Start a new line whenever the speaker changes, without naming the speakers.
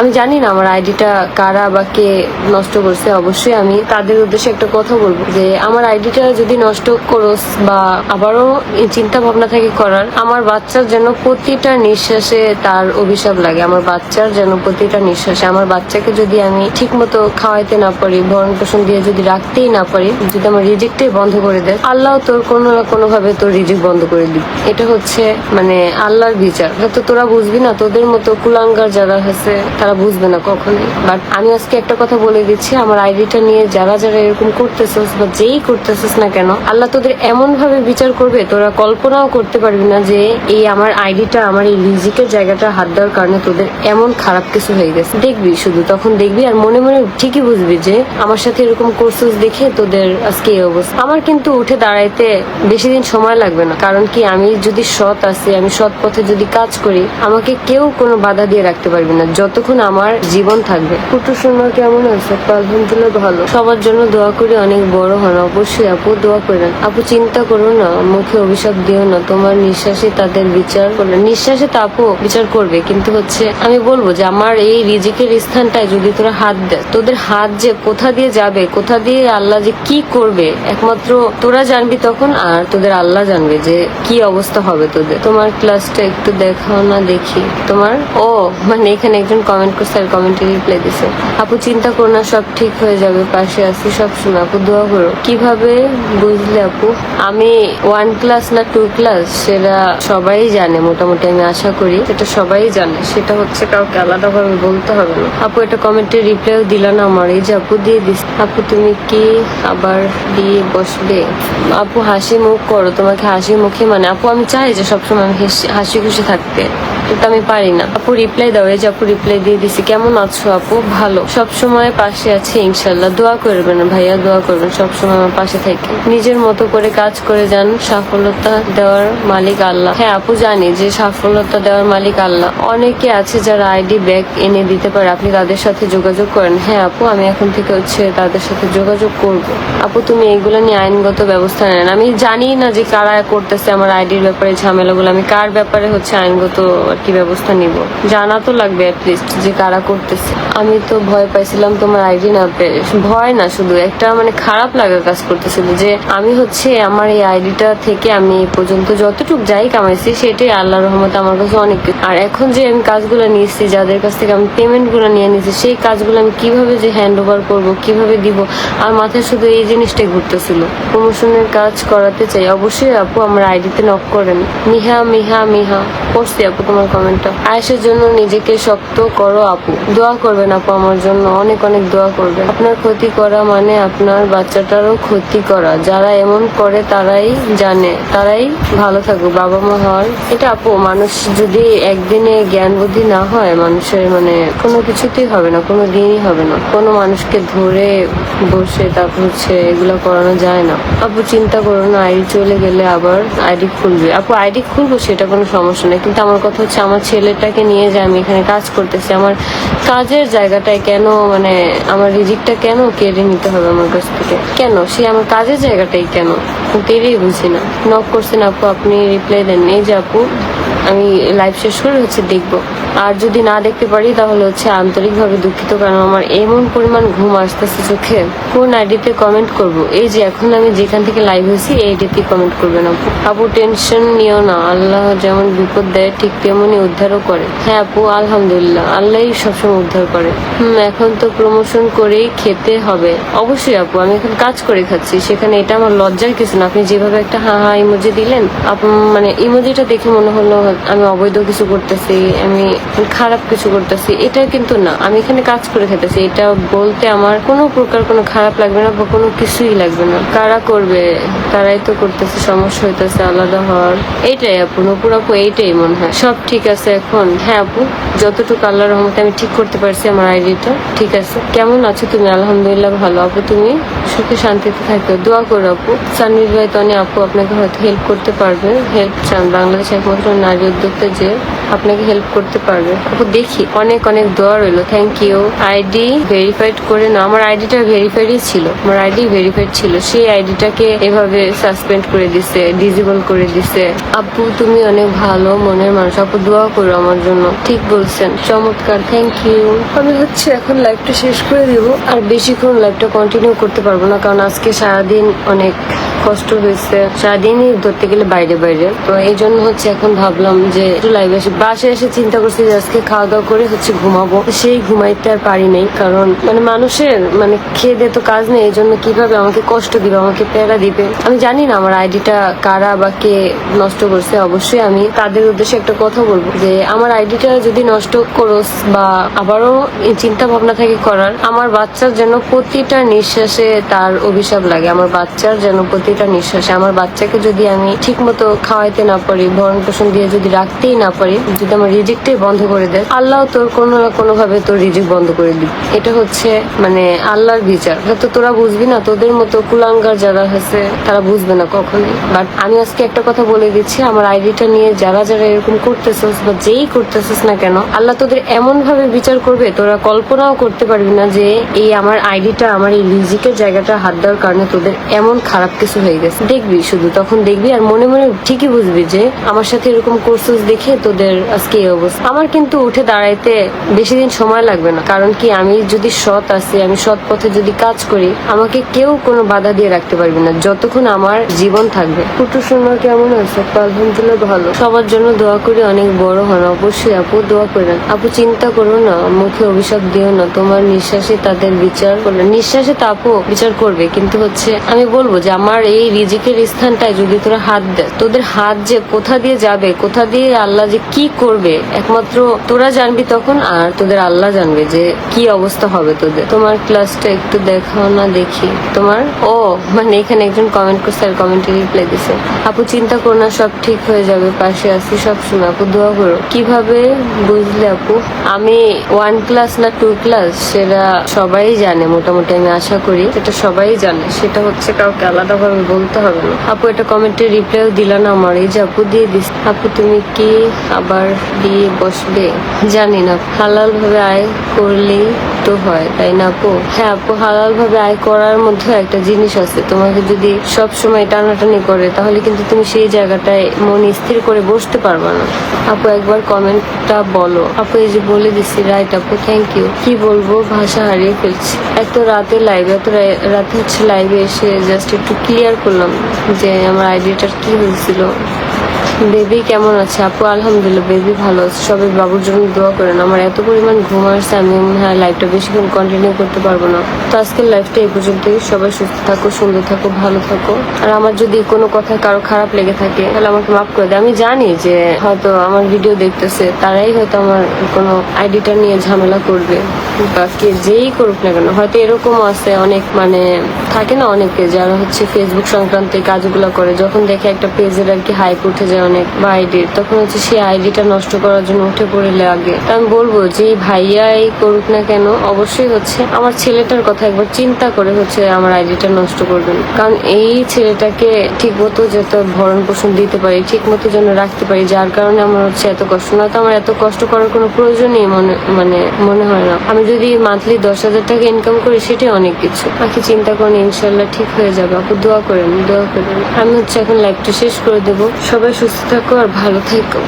আমি জানি না আমার আইডিটা কারা বা কে নষ্ট করছে, অবশ্যই আমি তাদের উদ্দেশ্যে একটা কথা বলব যে আমার আইডিটা যদি নষ্ট করোস বা আবারও চিন্তা ভাবনা থেকে করার, আমার বাচ্চার যেন প্রতিটা নিঃশ্বাসে তার অভিশাপ লাগে, আমার বাচ্চার যেন প্রতিটা নিঃশ্বাসে, আমার বাচ্চাকে যদি আমি ঠিক মতো খাওয়াইতে না পারি ভরণ পোষণ দিয়ে যদি রাখতেই না পারি, যদি আমার রিজেক্টই বন্ধ করে দেয়, আল্লাহ তোর কোনো না কোনো ভাবে তোর রিজেক্ট বন্ধ করে দিবে। এটা হচ্ছে মানে আল্লাহর বিচার। তো তোরা বুঝবি না, তোদের মতো কুলাঙ্গার যারা আছে তারা বুঝবে না কখনোই। বাট আমি আজকে একটা কথা বলে দিচ্ছি, আমার আইডিটা নিয়ে যারা যারা এরকম করতেছিস বা যেই করতেছিস না কেন, আল্লাহ তোদের এমন ভাবে বিচার করবে, তোরা কল্পনাও করতে পারবি না যে এই আমার আইডিটা আমার এই রিজিকের জায়গাটা হাত দেওয়ার কারণে তোদের এমন খারাপ কিছু হয়ে গেছে। দেখবি শুধু, তখন দেখবি আর মনে মনে ঠিকই বুঝবি যে আমার সাথে এরকম কোর্সেস দেখে তোদের আজকে এই অবস্থা। আমার কিন্তু উঠে দাঁড়াইতে বেশি দিন সময় লাগবে না, কারণ কি আমি যদি সৎ আছি, আমি সৎ পথে যদি কাজ করি, আমাকে কেউ কোনো বাধা দিয়ে রাখতে পারবে না। যতক্ষণ আমার জীবন থাকবে। কুটু শোনা কেমন আছে আলহামদুলিল্লাহ ভালো। সবার জন্য দোয়া করি, অনেক বড় হন। অবশ্যই আপু দোয়া করেন। আপু চিন্তা করো না, মুখে অভিশাপ দিও না। তোমার নিঃশ্বাসে তাদের বিচার করবে। নিঃশ্বাসে তো আপু বিচার করবে, কিন্তু হচ্ছে আমি বলব যে আমার এই রিজিকের স্থানটায় যদি তোরা হাত দেয়, তোদের হাত যে কোথা দিয়ে যাবে, কোথা দিয়ে আল্লাহ যে কি করবে, একমাত্র তোরা জানবি তখন, আর তোদের আল্লাহ জানবে যে কি অবস্থা হবে তোদের। তোমার ক্লাসটা একটু দেখাও না দেখি। তোমার, ও মানে এখানে একজন কমেন্ট করছে আর কমেন্টে রিপ্লাই দিছে। আপু, চিন্তা করো না, সব ঠিক হয়ে যাবে, পাশে আছি, সব সময় আপু, দোয়া করো। কীভাবে বুঝলে আপু? আমি ওয়ান ক্লাস না টু ক্লাস সেটা সবাই জানে, মোটামুটি আমি আশা করি। সেটা সবাই জানে, সেটা হচ্ছে কাউকে আলাদা ভাবে বলতে হবে না। আপু, এটা কমেন্টে রিপ্লাইও দিল না আমার, এই যে আপু দিয়ে দিস আপু, তুমি কি আবার দিয়ে বসবে? আপু, হাসি মুখ করো, তোমাকে হাসি মুখে মানে আপু, আমি চাই যে সবসময় আমি হাসি খুশি থাকতে। কিন্তু আমি পারি না। আপু রিপ্লাই দাও, এই যে আপু রিপ্লাই দিয়ে দিছি। কেমন আছো আপু? ভালো। সব সময় পাশে আছে, ইনশাল্লাহ। দোয়া করবেন ভাইয়া, দোয়া করবেন। সব সময় আমার পাশে থেকে নিজের মতো করে কাজ করে যান। সফলতা দেওয়ার মালিক আল্লাহ। হ্যাঁ আপু জানি যে সফলতা দেওয়ার মালিক আল্লাহ। অনেকে আছে যারা আইডি ব্যাগ এনে দিতে পারে। আপনি তাদের সাথে যোগাযোগ করেন। হ্যাঁ আপু, আমি এখন থেকে হচ্ছে তাদের সাথে যোগাযোগ করব। আপু, তুমি এগুলো নিয়ে আইনগত ব্যবস্থা নেন। আমি জানি না যে কারা করতেছে আমার আইডির ব্যাপারে ঝামেলাগুলো। আমি কার ব্যাপারে হচ্ছে আইনগত কি ব্যবস্থা নিব? জানা তো লাগবে অ্যাটলিস্ট যে কারা করতেছে। আমি তো ভয় পাইছিলাম তোমার আইডি না পেয়ে। ভয় না শুধু, একটা মানে খারাপ লাগা কাজ করতেছিল যে আমি হচ্ছে আমার এই আইডিটা থেকে আমি এই পর্যন্ত যতটুকু যাই কামাইছি, সেটাই আল্লাহ রহমত আমার কাছে অনেক। আর এখন যে আমি কাজগুলো নিয়েছি, যাদের কাছ থেকে আমি পেমেন্টগুলো নিয়ে নিয়েছি, সেই কাজগুলো আমি কীভাবে যে হ্যান্ড ওভার করব, কীভাবে দিব, আর মাথায় শুধু এই জিনিসটাই ঘুরতেছিল। প্রমোশনের কাজ করাতে চাই। অবশ্যই আপু, আমার আইডিতে নক করেন। মিহা মিহা মিহা। পড়ছি আপু, তোমার কমেন্টটা আয়েসের জন্য নিজেকে শক্ত করো আপু। দোয়া করবেন আপু আমার জন্য। অনেক অনেক দোয়া করবেন। আপনার ক্ষতি করা মানে আপনার বাচ্চাটারও ক্ষতি করা। যারা এমন করে তারাই জানে। তারাই ভালো থাকুক, বাবা মা হওয়ার এটা আপু, মানুষ যদি একদিনে জ্ঞান বুদ্ধি না হয়, মানুষের মানে কোনো কিছুতেই হবে না, কোনো দিনই হবে না। কোনো মানুষকে ধরে বসে তারপর হচ্ছে এগুলো করানো যায় না। আপু, চিন্তা করো না, আইডি চলে গেলে আবার আইডি খুলবে। আপু, আইডি খুলবো সেটা কোনো সমস্যা নেই, কিন্তু আমার কথা হচ্ছে আমার ছেলেটাকে নিয়ে যে আমি এখানে কাজ করতেছি, আমার কাজের জায়গাটায় কেন মানে আমার রিজিকটা কেন কেড়ে নিতে হবে আমার কাছ থেকে? কেন? সে আমার কাজের জায়গাটাই কেন? কেড়েই বুঝি না। নক করছেন আপু, আপনি রিপ্লাই দেন এই যে আপু, আমি লাইভ শেষ করে হচ্ছে, দেখব। আর যদি না দেখতে পারি, তাহলে হচ্ছে আন্তরিকভাবে দুঃখিত, কারণ আমার এমন পরিমাণ ঘুম আসতেছে চোখে। কোন আইডিতে কমেন্ট করব? এই যে এখন আমি যেখান থেকে লাইভ হয়েছি, এই আইডিতে কমেন্ট করবেন আপু। আপু টেনশন নিও না। আল্লাহ যেমন বিপদ দেয়, ঠিক তেমনই উদ্ধারও করে। হ্যাঁ আপু, আলহামদুলিল্লাহ। আল্লাহই সবসময় উদ্ধার করে। হুম, এখন তো প্রমোশন করেই খেতে হবে। অবশ্যই আপু, আমি এখন কাজ করে খাচ্ছি। সেখানে এটা আমার লজ্জার কিছু না। আপনি যেভাবে একটা হা হা ইমোজি দিলেন মানে ইমোজিটা দেখে মনে হলো, আমি অবৈধ কিছু করতেছি, আমি খারাপ কিছু করতেছি, এটা কিন্তু না। আমি এখানে কাজ করে খেতেছি, এটা বলতে আমার কোনো প্রকার কোনো খারাপ লাগবে না বা কোনো কিছুই লাগবে না। কারা করবে? তারাই তো করতেছে, সমস্যা হইতেছে, আলাদা হওয়ার। এইটাই আপু, নপুর আপু, এইটাই মনে হয়। সব ঠিক আছে এখন। হ্যাঁ আপু, যতটুকু আল্লাহর রহমতে আমি ঠিক করতে পারছি আমার আইডিটা, ঠিক আছে। কেমন আছো তুমি? আলহামদুলিল্লাহ ভালো। আপু তুমি? সুখে শান্তিতে থাকো। দোয়া করো আপু। সানভীর ভাই, তনি আপু আপনাকে হয়তো হেল্প করতে পারবে। হেল্প চান বাংলাদেশ একমাত্র নারী উদ্যোক্তা যে আপনাকে হেল্প করতে পারবে। আপু, দেখি। অনেক অনেক দোয়া রইল। থ্যাংক ইউ আইডি ভেরিফাইড করে না আমার আইডিটা ভেরিফাইডই ছিল। আমার আইডি ভেরিফাইড ছিল। সেই আইডিটাকে এভাবে সাসপেন্ড করে দিছে ডিজেবল করে দিছে। আপু, তুমি অনেক ভালো মনের মানুষ। আপু, দোয়া করো আমার জন্য। ঠিক বলছেন। চমৎকার। থ্যাংক ইউ আমি হচ্ছে এখন লাইভটা শেষ করে দিব। আর বেশিক্ষণ লাইভটা কন্টিনিউ করতে পারব না। কারণ আজকে সারাদিন অনেক কষ্ট হয়েছে। সারাদিনই ধরতে গেলে বাইরে বাইরে। তো এই জন্য হচ্ছে এখন ভাবলাম যে একটু লাইভে এসে বাসে এসে চিন্তা করছি যে আজকে খাওয়া দাওয়া করে হচ্ছে ঘুমাবো। সেই ঘুমাইতে আর পারি নাই, কারণ মানে মানুষের মানে খেয়ে তো কাজ নেই এই জন্য কীভাবে আমাকে কষ্ট দিবে, আমাকে প্যারা দিবে? আমি জানি না আমার আইডিটা কারা বা কে নষ্ট করছে, অবশ্যই আমি তাদের উদ্দেশ্যে একটা কথা বলব যে আমার আইডিটা যদি নষ্ট করোস বা আবারও চিন্তা ভাবনা থাকে করার, আমার বাচ্চার যেন প্রতিটা নিঃশ্বাসে তার অভিশাপ লাগে, আমার বাচ্চার যেন প্রতিটা নিঃশ্বাসে, আমার বাচ্চাকে যদি আমি ঠিক মতো খাওয়াইতে না পারি ভরণ পোষণ দিয়ে যদি রাখতেই না পারি যদি আমার রিজেক্টই বন্ধ করে দেয়, আল্লাহ তোর কোনো না কোনো ভাবে তোর রিজেক্ট বন্ধ করে দিবে। এটা হচ্ছে মানে আল্লাহর বিচার। এটা তো তোরা বুঝবি না, তোদের মতো কুলাঙ্গার যারা হয়েছে তারা বুঝবে না কখনোই। বাট আমি আজকে একটা কথা বলে দিচ্ছি, আমার আইডিটা নিয়ে যারা যারা এরকম করতেছিস বা যেই করতেছিস না কেন, আল্লাহ তোদের এমন ভাবে বিচার করবে, তোরা কল্পনাও করতে পারবি না যে এই আমার আইডিটা, আমার এই লিজিকের জায়গাটা হাত দেওয়ার কারণে তোদের এমন খারাপ কিছু হয়ে গেছে। দেখবি শুধু, তখন দেখবি আর মনে মনে ঠিকই বুঝবি যে আমার সাথে এরকম কোর্সেস দেখে তোদের আজকে এই অবস্থা। আমার কিন্তু উঠে দাঁড়াইতে বেশি দিন সময় লাগবে না। কারণ কি, আমি যদি সৎ আছি, আমি সৎ পথে যদি কাজ করি, আমাকে কেউ কোনো বাধা দিয়ে রাখতে পারবে না। যতক্ষণ আমার জীবন থাকবে। কুটু সোনা কেমন আছে আলহামদুলিল্লাহ ভালো। সবার জন্য দোয়া করি, অনেক বড় হন। অবশ্যই আপু, দোয়া করেন। আপু, চিন্তা করো না, মুখে অভিশাপ দিও না। তোমার নিঃশ্বাসে তাদের বিচার করবে নিঃশ্বাসে তো আপু বিচার করবে, কিন্তু হচ্ছে আমি বলব যে আমার এই রিজিকের স্থানটায় যদি তোরা হাত দেয় তোদের হাত যে কোথা দিয়ে যাবে, কোথা দিয়ে আল্লাহ যে কি করবে? একমাত্র তোরা জানবি তখন আর তোদের আল্লাহ জানবে যে কি অবস্থা হবে তোদের। তোমার ক্লাসটা একটু দেখাও না দেখি। তোমার? ও মানে এখানে একজন কমেন্ট করছে আর কমেন্টে রিপ্লাই দিছে। আপু, চিন্তা করো না, সব ঠিক হয়ে যাবে, পাশে আছি সব সময় আপু, দোয়া করো। কীভাবে বুঝলে আপু? আমি ওয়ান ক্লাস না টু ক্লাস সেটা সবাই জানে, মোটামুটি আমি আশা করি। সেটা সবাই জানে। সেটা হচ্ছে কাউকে আলাদাভাবে বলতে হবে না। আপু এটা কমেন্টে রিপ্লাইও দিল না আমার এই যে আপু দিয়ে দিস আপু, তুমি কি আবার দিয়ে বসবে? জানি না হালাল ভাবে আয় করলেই তো হয়, তাই না আপু? হ্যাঁ আপু হালাল ভাবে আয় করার মধ্যে একটা জিনিস আছে। তোমাকে যদি সব সময় টানাটানি করে, তাহলে কিন্তু তুমি সেই জায়গাটায় মন স্থির করে বসতে পারবে না। আপু, একবার কমেন্টটা বলো। আপু, এই যে বলে দিছি, রাইট আপু থ্যাংক ইউ কি বলব, ভাষা হারিয়ে ফেলছি। এত রাতে লাইভে এত রাতে হচ্ছে লাইভে এসে জাস্ট একটু ক্লিয়ার করলাম যে আমার আইডিটার কি হয়েছিল। বেবি কেমন আছে? আপু, আলহামদুলিল্লাহ, বেবি ভালো আছে। সবাই বাবুর জন্য দোয়া করেন। আমার এত পরিমাণ ঘুম আসছে, আমি মনে হয় লাইফটা বেশিক্ষণ কন্টিনিউ করতে পারব না। তো আজকের লাইফটা এই পর্যন্তই সবাই সুস্থ থাকো, সুন্দর থাকো, ভালো থাকো। আর আমার যদি কোনো কথা কারও খারাপ লেগে থাকে, তাহলে আমাকে মাফ করে দেয় আমি জানি যে হয়তো আমার ভিডিও দেখতেছে, তারাই হয়তো আমার কোনো আইডিটা নিয়ে ঝামেলা করবে। বা কে যেই করুক না কেন, হয়তো এরকম আছে অনেক মানে থাকে না অনেকে যারা হচ্ছে ফেসবুক সংক্রান্ত কাজগুলো করে। যখন দেখে একটা পেজের আর কি হাইপ উঠে যায় অনেক বা আইডির তখন হচ্ছে সেই আইডিটা নষ্ট করার জন্য উঠে পড়ে লাগে আমি বলব যে ভাইয়াই করুক না কেন, অবশ্যই হচ্ছে আমার ছেলেটার কথা একবার চিন্তা করে হচ্ছে আমার আইডিটা নষ্ট করবেন। কারণ এই ছেলেটাকে ঠিক মতো যাতে ভরণ পোষণ দিতে পারি ঠিক মতো যেন রাখতে পারি, যার কারণে আমার হচ্ছে এত কষ্ট। না তো আমার এত কষ্ট করার কোনো প্রয়োজনই মনে মানে মনে হয় না। আমি যদি মান্থলি দশ হাজার টাকা ইনকাম করি, সেটাই অনেক কিছু। বাকি চিন্তা করেন, ইনশাল্লাহ ঠিক হয়ে যাবে। আপু, দোয়া করেন দোয়া করেন। আমি হচ্ছে এখন লাইফটা শেষ করে দেবো। সবাই সুস্থ থাকো আর ভালো থেকো।